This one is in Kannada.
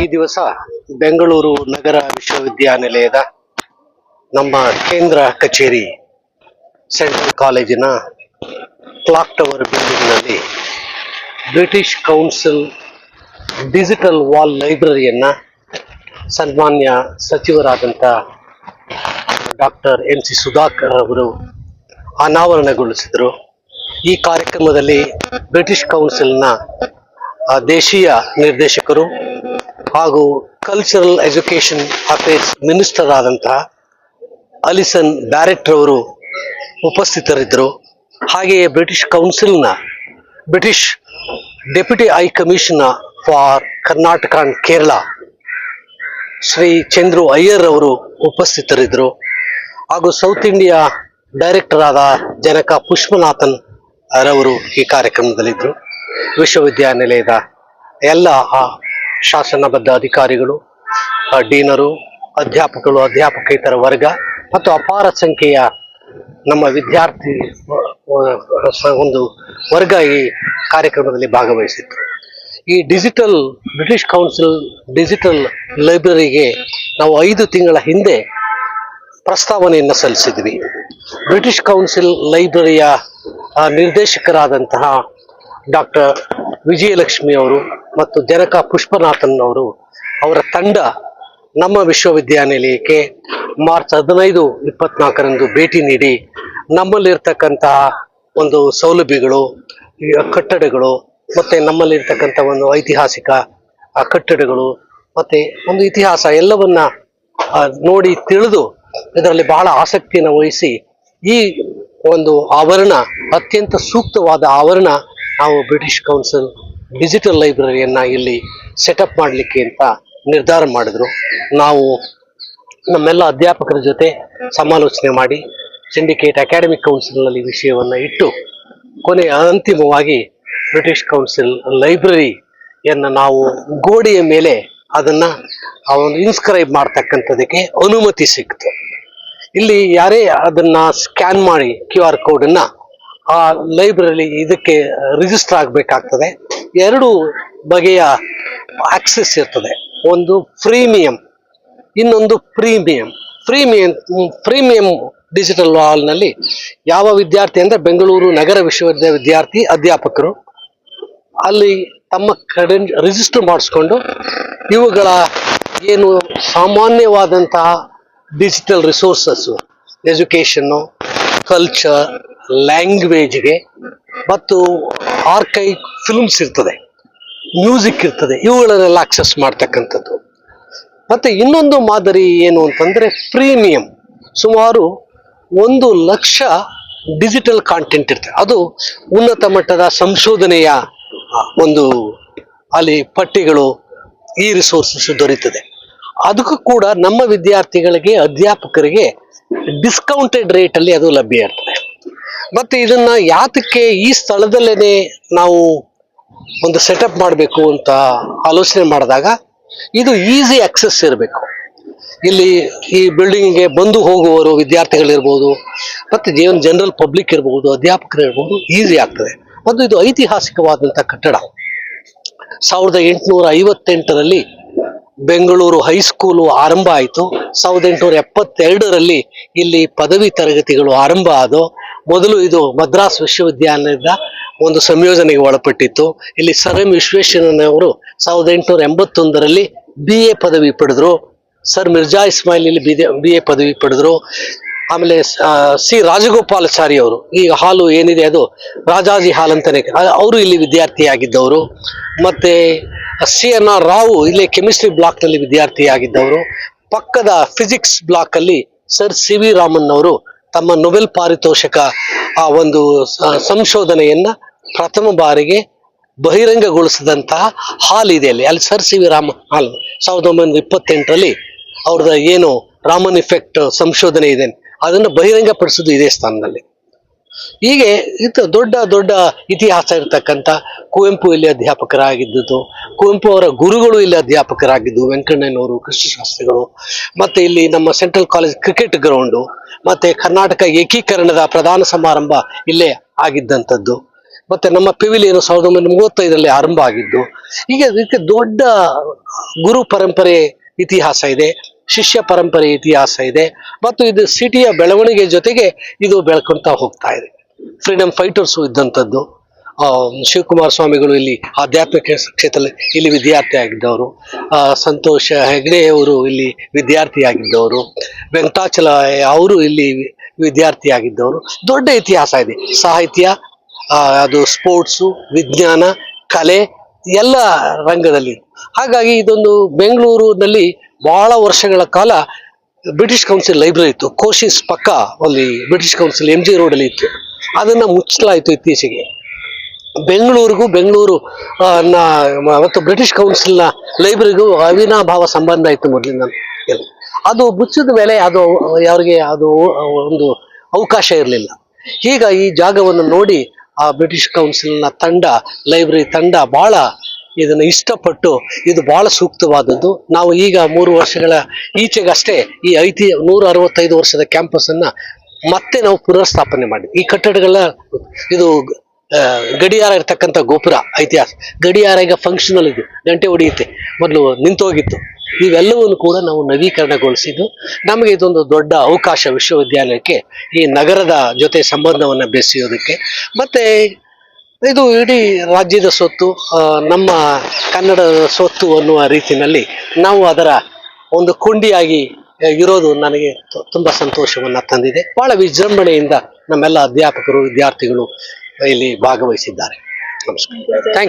ಈ ದಿವಸ ಬೆಂಗಳೂರು ನಗರ ವಿಶ್ವವಿದ್ಯಾನಿಲಯದ ನಮ್ಮ ಕೇಂದ್ರ ಕಚೇರಿ ಸೆಂಟ್ರಲ್ ಕಾಲೇಜಿನ ಕ್ಲಾಕ್ ಟವರ್ ಬಿಲ್ಡಿಂಗ್ನಲ್ಲಿ ಬ್ರಿಟಿಷ್ ಕೌನ್ಸಿಲ್ ಡಿಜಿಟಲ್ ವಾಲ್ ಲೈಬ್ರರಿಯನ್ನ ಸನ್ಮಾನ್ಯ ಸಚಿವರಾದಂಥ ಡಾಕ್ಟರ್ ಎಂ ಸಿ ಸುಧಾಕರ್ ಅವರು ಅನಾವರಣಗೊಳಿಸಿದರು. ಈ ಕಾರ್ಯಕ್ರಮದಲ್ಲಿ ಬ್ರಿಟಿಷ್ ಕೌನ್ಸಿಲ್ನ ದೇಶೀಯ ನಿರ್ದೇಶಕರು ಹಾಗೂ ಕಲ್ಚರಲ್ ಎಜುಕೇಶನ್ ಅಫೇರ್ಸ್ ಮಿನಿಸ್ಟರ್ ಆದಂತಹ ಅಲಿಸನ್ ಬ್ಯಾರೆಟ್ ಅವರು ಉಪಸ್ಥಿತರಿದ್ದರು. ಹಾಗೆಯೇ British ಕೌನ್ಸಿಲ್ನ British deputy high commissioner for Karnataka and Kerala Shri Chandru Iyer ಅವರು ಉಪಸ್ಥಿತರಿದ್ದರು. ಹಾಗೂ ಸೌತ್ ಇಂಡಿಯಾ ಡೈರೆಕ್ಟರ್ ಆದ ಜನಕ ಪುಷ್ಪನಾಥನ್ ರವರು ಈ ಕಾರ್ಯಕ್ರಮದಲ್ಲಿದ್ದರು. ವಿಶ್ವವಿದ್ಯಾನಿಲಯದ ಎಲ್ಲ ಶಾಸನಬದ್ಧ ಅಧಿಕಾರಿಗಳು ಡೀನರು ಅಧ್ಯಾಪಕರು, ಅಧ್ಯಾಪಕೇತರ ವರ್ಗ ಮತ್ತು ಅಪಾರ ಸಂಖ್ಯೆಯ ನಮ್ಮ ವಿದ್ಯಾರ್ಥಿ ಒಂದು ವರ್ಗ ಈ ಕಾರ್ಯಕ್ರಮದಲ್ಲಿ ಭಾಗವಹಿಸಿತ್ತು. ಈ ಡಿಜಿಟಲ್ ಬ್ರಿಟಿಷ್ ಕೌನ್ಸಿಲ್ ಡಿಜಿಟಲ್ ಲೈಬ್ರರಿಗೆ ನಾವು ಐದು ತಿಂಗಳ ಹಿಂದೆ ಪ್ರಸ್ತಾವನೆಯನ್ನು ಸಲ್ಲಿಸಿದ್ವಿ. ಬ್ರಿಟಿಷ್ ಕೌನ್ಸಿಲ್ ಲೈಬ್ರರಿಯ ನಿರ್ದೇಶಕರಾದಂತಹ ಡಾಕ್ಟರ್ ವಿಜಯಲಕ್ಷ್ಮಿ ಅವರು ಮತ್ತು ಜನಕ ಪುಷ್ಪನಾಥನ್ ಅವರು ಅವರ ತಂಡ ನಮ್ಮ ವಿಶ್ವವಿದ್ಯಾನಿಲಯಕ್ಕೆ ಮಾರ್ಚ್ ಹದಿನೈದು ಇಪ್ಪತ್ನಾಲ್ಕರಂದು ಭೇಟಿ ನೀಡಿ ನಮ್ಮಲ್ಲಿರ್ತಕ್ಕಂತಹ ಒಂದು ಸೌಲಭ್ಯಗಳು ಕಟ್ಟಡಗಳು ಮತ್ತು ನಮ್ಮಲ್ಲಿರ್ತಕ್ಕಂಥ ಒಂದು ಐತಿಹಾಸಿಕ ಕಟ್ಟಡಗಳು ಮತ್ತು ಒಂದು ಇತಿಹಾಸ ಎಲ್ಲವನ್ನ ನೋಡಿ ತಿಳಿದು ಇದರಲ್ಲಿ ಬಹಳ ಆಸಕ್ತಿಯನ್ನು ವಹಿಸಿ ಈ ಒಂದು ಆವರಣ ಅತ್ಯಂತ ಸೂಕ್ತವಾದ ಆವರಣ ನಾವು ಬ್ರಿಟಿಷ್ ಕೌನ್ಸಿಲ್ ಡಿಜಿಟಲ್ ಲೈಬ್ರರಿಯನ್ನು ಇಲ್ಲಿ ಸೆಟಪ್ ಮಾಡಲಿಕ್ಕೆ ಅಂತ ನಿರ್ಧಾರ ಮಾಡಿದ್ರು. ನಾವು ನಮ್ಮೆಲ್ಲ ಅಧ್ಯಾಪಕರ ಜೊತೆ ಸಮಾಲೋಚನೆ ಮಾಡಿ ಸಿಂಡಿಕೇಟ್ ಅಕಾಡೆಮಿಕ್ ಕೌನ್ಸಿಲ್ನಲ್ಲಿ ವಿಷಯವನ್ನು ಇಟ್ಟು ಕೊನೆ ಅಂತಿಮವಾಗಿ ಬ್ರಿಟಿಷ್ ಕೌನ್ಸಿಲ್ ಲೈಬ್ರರಿಯನ್ನು ನಾವು ಗೋಡೆಯ ಮೇಲೆ ಅದನ್ನ ಅವನು ಇನ್ಸ್ಕ್ರೈಬ್ ಮಾಡ್ತಕ್ಕಂಥದಕ್ಕೆ ಅನುಮತಿ ಸಿಕ್ತು. ಇಲ್ಲಿ ಯಾರೇ ಅದನ್ನ ಸ್ಕ್ಯಾನ್ ಮಾಡಿ ಕ್ಯೂ ಆರ್ ಕೋಡನ್ನ ಆ ಲೈಬ್ರರಿ ಇದಕ್ಕೆ ರಿಜಿಸ್ಟರ್ ಆಗಬೇಕಾಗ್ತದೆ. ಎರಡು ಬಗೆಯ ಆಕ್ಸೆಸ್ ಇರ್ತದೆ. ಒಂದು ಪ್ರೀಮಿಯಂ ಇನ್ನೊಂದು ಪ್ರೀಮಿಯಂ ಪ್ರೀಮಿಯಂ ಪ್ರೀಮಿಯಂ ಡಿಜಿಟಲ್ ಹಾಲ್ನಲ್ಲಿ ಯಾವ ವಿದ್ಯಾರ್ಥಿ ಅಂದರೆ ಬೆಂಗಳೂರು ನಗರ ವಿಶ್ವವಿದ್ಯಾಲಯ ವಿದ್ಯಾರ್ಥಿ, ಅಧ್ಯಾಪಕರು, ಅಲ್ಲಿ ತಮ್ಮ ಕಡೆ ರಿಜಿಸ್ಟರ್ ಮಾಡಿಸ್ಕೊಂಡು ಇವುಗಳ ಏನು ಸಾಮಾನ್ಯವಾದಂತಹ ಡಿಜಿಟಲ್ ರಿಸೋರ್ಸಸ್ಸು ಎಜುಕೇಷನ್ನು ಕಲ್ಚರ್ ಲ್ಯಾಂಗ್ವೇಜ್ಗೆ ಮತ್ತು ಆರ್ಕೈ ಫಿಲ್ಮ್ಸ್ ಇರ್ತದೆ ಮ್ಯೂಸಿಕ್ ಇರ್ತದೆ, ಇವುಗಳನ್ನೆಲ್ಲ ಆಕ್ಸೆಸ್ ಮಾಡ್ತಕ್ಕಂಥದ್ದು. ಮತ್ತು ಇನ್ನೊಂದು ಮಾದರಿ ಏನು ಅಂತಂದರೆ ಪ್ರೀಮಿಯಂ ಸುಮಾರು ಒಂದು ಲಕ್ಷ ಡಿಜಿಟಲ್ ಕಾಂಟೆಂಟ್ ಇರ್ತದೆ. ಅದು ಉನ್ನತ ಮಟ್ಟದ ಸಂಶೋಧನೆಯ ಒಂದು ಅಲ್ಲಿ ಪಟ್ಟಿಗಳು, ಈ ರಿಸೋರ್ಸಸ್ ದೊರೀತದೆ. ಅದಕ್ಕೂ ಕೂಡ ನಮ್ಮ ವಿದ್ಯಾರ್ಥಿಗಳಿಗೆ, ಅಧ್ಯಾಪಕರಿಗೆ ಡಿಸ್ಕೌಂಟೆಡ್ ರೇಟಲ್ಲಿ ಅದು ಲಭ್ಯ ಇರ್ತದೆ. ಮತ್ತೆ ಇದನ್ನ ಯಾತಕ್ಕೆ ಈ ಸ್ಥಳದಲ್ಲೇನೆ ನಾವು ಒಂದು ಸೆಟಪ್ ಮಾಡಬೇಕು ಅಂತ ಆಲೋಚನೆ ಮಾಡಿದಾಗ ಇದು ಈಸಿ ಆಕ್ಸೆಸ್ ಇರಬೇಕು. ಇಲ್ಲಿ ಈ ಬಿಲ್ಡಿಂಗ್ಗೆ ಬಂದು ಹೋಗುವವರು ವಿದ್ಯಾರ್ಥಿಗಳಿರ್ಬೋದು, ಮತ್ತು ಜೀವನ ಜನರಲ್ ಪಬ್ಲಿಕ್ ಇರ್ಬೋದು, ಅಧ್ಯಾಪಕರು ಇರ್ಬೋದು ಈಸಿ ಆಗ್ತದೆ. ಮತ್ತು ಇದು ಐತಿಹಾಸಿಕವಾದಂಥ ಕಟ್ಟಡ. ಸಾವಿರದ ಎಂಟುನೂರ ಐವತ್ತೆಂಟರಲ್ಲಿ ಬೆಂಗಳೂರು ಹೈಸ್ಕೂಲು ಆರಂಭ ಆಯಿತು. ಸಾವಿರದ ಎಂಟುನೂರ ಎಪ್ಪತ್ತೆರಡರಲ್ಲಿ ಇಲ್ಲಿ ಪದವಿ ತರಗತಿಗಳು ಆರಂಭ ಆದವು. ಮೊದಲು ಇದು ಮದ್ರಾಸ್ ವಿಶ್ವವಿದ್ಯಾಲಯದ ಒಂದು ಸಂಯೋಜನೆಗೆ ಒಳಪಟ್ಟಿತ್ತು. ಇಲ್ಲಿ ಸರ್ ಎಂ ವಿಶ್ವೇಶ್ವರಯ್ಯನವರು ಸಾವಿರದ ಎಂಟುನೂರ ಎಂಬತ್ತೊಂದರಲ್ಲಿ ಬಿ ಎ ಪದವಿ ಪಡೆದ್ರು. ಸರ್ ಮಿರ್ಜಾ ಇಸ್ಮಾಯಿಲ್ ಇಲ್ಲಿ ಬಿ ಎ ಪದವಿ ಪಡೆದ್ರು. ಆಮೇಲೆ ಸಿ ರಾಜಗೋಪಾಲಾಚಾರಿ ಅವರು, ಈಗ ಹಾಲು ಏನಿದೆ ಅದು ರಾಜಾಜಿ ಹಾಲ್ ಅಂತಾನೆ ಅವರು ಇಲ್ಲಿ ವಿದ್ಯಾರ್ಥಿಯಾಗಿದ್ದವರು. ಮತ್ತೆ, ಸಿ ಎನ್ ಆರ್ ರಾವ್ ಇಲ್ಲಿ ಕೆಮಿಸ್ಟ್ರಿ ಬ್ಲಾಕ್ನಲ್ಲಿ ವಿದ್ಯಾರ್ಥಿಯಾಗಿದ್ದವರು. ಪಕ್ಕದ ಫಿಸಿಕ್ಸ್ ಬ್ಲಾಕಲ್ಲಿ ಸರ್ ಸಿ ವಿ ರಾಮನ್ ಅವರು ತಮ್ಮ ನೊಬೆಲ್ ಪಾರಿತೋಷಕ ಆ ಒಂದು ಸಂಶೋಧನೆಯನ್ನ ಪ್ರಥಮ ಬಾರಿಗೆ ಬಹಿರಂಗಗೊಳಿಸಿದಂತಹ ಹಾಲ್ ಇದೆ ಅಲ್ಲಿ. ಅಲ್ಲಿ sir C V Rama hall. ಸಾವಿರದ ಒಂಬೈನೂರ ಇಪ್ಪತ್ತೆಂಟರಲ್ಲಿ ಅವ್ರದ್ದು ಏನು ರಾಮನ್ ಇಫೆಕ್ಟ್ ಸಂಶೋಧನೆ ಇದೆ. ಅದನ್ನು ಬಹಿರಂಗಪಡಿಸೋದು ಇದೇ ಸ್ಥಾನದಲ್ಲಿ. ಹೀಗೆ ಇದು ದೊಡ್ಡ ದೊಡ್ಡ ಇತಿಹಾಸ ಇರತಕ್ಕಂಥ ಕುವೆಂಪು ಇಲ್ಲಿ ಅಧ್ಯಾಪಕರಾಗಿದ್ದು ಕುವೆಂಪು ಅವರ ಗುರುಗಳು ಇಲ್ಲಿ ಅಧ್ಯಾಪಕರಾಗಿದ್ದು, ವೆಂಕಣ್ಣನವರು, ಕೃಷ್ಣಶಾಸ್ತ್ರಿಗಳು, ಮತ್ತೆ ಇಲ್ಲಿ ನಮ್ಮ ಸೆಂಟ್ರಲ್ ಕಾಲೇಜ್ ಕ್ರಿಕೆಟ್ ಗ್ರೌಂಡು, ಮತ್ತೆ ಕರ್ನಾಟಕ ಏಕೀಕರಣದ ಪ್ರಧಾನ ಸಮಾರಂಭ ಇಲ್ಲೇ ಆಗಿದ್ದಂಥದ್ದು. ಮತ್ತೆ ನಮ್ಮ ಪಿವಿಲಿಯನ್ ಸಾವಿರದ ಒಂಬೈನೂರ ಮೂವತ್ತೈದರಲ್ಲಿ ಆರಂಭ ಆಗಿದ್ದು. ಹೀಗೆ ಇದಕ್ಕೆ ದೊಡ್ಡ ಗುರು ಪರಂಪರೆ ಇತಿಹಾಸ ಇದೆ. ಶಿಷ್ಯ ಪರಂಪರೆ ಇತಿಹಾಸ ಇದೆ. ಮತ್ತು ಇದು ಸಿಟಿಯ ಬೆಳವಣಿಗೆ ಜೊತೆಗೆ ಇದು ಬೆಳ್ಕೊಂತ ಹೋಗ್ತಾ ಇದೆ. Freedom fighters ಇದ್ದಂಥದ್ದು. ಶಿವಕುಮಾರ ಸ್ವಾಮಿಗಳು ಇಲ್ಲಿ ಆಧ್ಯಾತ್ಮಿಕ ಕ್ಷೇತ್ರದಲ್ಲಿ ಇಲ್ಲಿ ವಿದ್ಯಾರ್ಥಿ ಆಗಿದ್ದವರು. ಸಂತೋಷ ಹೆಗ್ಡೆಯವರು ಇಲ್ಲಿ ವಿದ್ಯಾರ್ಥಿ ಆಗಿದ್ದವರು. ವೆಂಕಟಾಚಲ ಅವರು ಇಲ್ಲಿ ವಿದ್ಯಾರ್ಥಿ ಆಗಿದ್ದವರು. ದೊಡ್ಡ ಇತಿಹಾಸ ಇದೆ. ಸಾಹಿತ್ಯ ಅದು ಸ್ಪೋರ್ಟ್ಸು ವಿಜ್ಞಾನ, ಕಲೆ ಎಲ್ಲ ರಂಗದಲ್ಲಿ. ಹಾಗಾಗಿ ಇದೊಂದು ಬೆಂಗಳೂರಿನಲ್ಲಿ ಬಹಳ ವರ್ಷಗಳ ಕಾಲ ಬ್ರಿಟಿಷ್ ಕೌನ್ಸಿಲ್ ಲೈಬ್ರರಿ ಇತ್ತು. ಕೋಶಿಸ್ ಪಕ್ಕ ಅಲ್ಲಿ ಬ್ರಿಟಿಷ್ ಕೌನ್ಸಿಲ್ ಎಂ ಜಿ ರೋಡಲ್ಲಿ ಇತ್ತು. ಅದನ್ನು ಮುಚ್ಚಲಾಯಿತು ಇತ್ತೀಚೆಗೆ. ಬೆಂಗಳೂರಿಗೂ ಬೆಂಗಳೂರು ಮತ್ತು ಬ್ರಿಟಿಷ್ ಕೌನ್ಸಿಲ್ನ ಲೈಬ್ರರಿಗೂ ಅವಿನಾಭಾವ ಸಂಬಂಧ ಇತ್ತು ಮೊದಲಿಂದ. ಅದು ಮುಚ್ಚಿದ ಮೇಲೆ ಅದು, ಯಾರಿಗೆ, ಅದು ಒಂದು ಅವಕಾಶ ಇರಲಿಲ್ಲ. ಈಗ ಈ ಜಾಗವನ್ನು ನೋಡಿ ಆ ಬ್ರಿಟಿಷ್ ಕೌನ್ಸಿಲ್ನ ತಂಡ, ಲೈಬ್ರರಿ ತಂಡ ಬಹಳ ಇದನ್ನು ಇಷ್ಟಪಟ್ಟು ಇದು ಬಹಳ ಸೂಕ್ತವಾದದ್ದು. ನಾವು ಈಗ ಮೂರು ವರ್ಷಗಳ ಈಚೆಗಷ್ಟೇ ಈ ಐತಿ ನೂರ ಅರವತ್ತೈದು ವರ್ಷದ ಕ್ಯಾಂಪಸ್ಸನ್ನು ಮತ್ತೆ ನಾವು ಪುನರ್ಸ್ಥಾಪನೆ ಮಾಡಿದ್ವಿ. ಈ ಕಟ್ಟಡಗಳ ಇದು ಗಡಿಯಾರ ಇರ್ತಕ್ಕಂಥ ಗೋಪುರ ಐತಿಹಾಸ. ಗಡಿಯಾರ ಈಗ ಫಂಕ್ಷನಲ್ ಇದು ಗಂಟೆ ಹೊಡೆಯುತ್ತೆ. ಮೊದಲು ನಿಂತೋಗಿತ್ತು. ಇವೆಲ್ಲವನ್ನು ಕೂಡ ನಾವು ನವೀಕರಣಗೊಳಿಸಿದ್ದು ನಮಗೆ ಇದೊಂದು ದೊಡ್ಡ ಅವಕಾಶ ವಿಶ್ವವಿದ್ಯಾಲಯಕ್ಕೆ ಈ ನಗರದ ಜೊತೆ ಸಂಬಂಧವನ್ನು ಬೆಸೆಯೋದಕ್ಕೆ. ಮತ್ತೆ ಇದು ಇಡೀ ರಾಜ್ಯದ ಸೊತ್ತು ನಮ್ಮ ಕನ್ನಡದ ಸೊತ್ತು ಅನ್ನುವ ರೀತಿಯಲ್ಲಿ ನಾವು ಅದರ ಒಂದು ಕೊಂಡಿಯಾಗಿ ಇರೋದು ನನಗೆ ತುಂಬ ಸಂತೋಷವನ್ನು ತಂದಿದೆ. ಭಾಳ ವಿಜೃಂಭಣೆಯಿಂದ ನಮ್ಮೆಲ್ಲ ಅಧ್ಯಾಪಕರು ವಿದ್ಯಾರ್ಥಿಗಳು ಇಲ್ಲಿ ಭಾಗವಹಿಸಿದ್ದಾರೆ. ನಮಸ್ಕಾರ. ಥ್ಯಾಂಕ್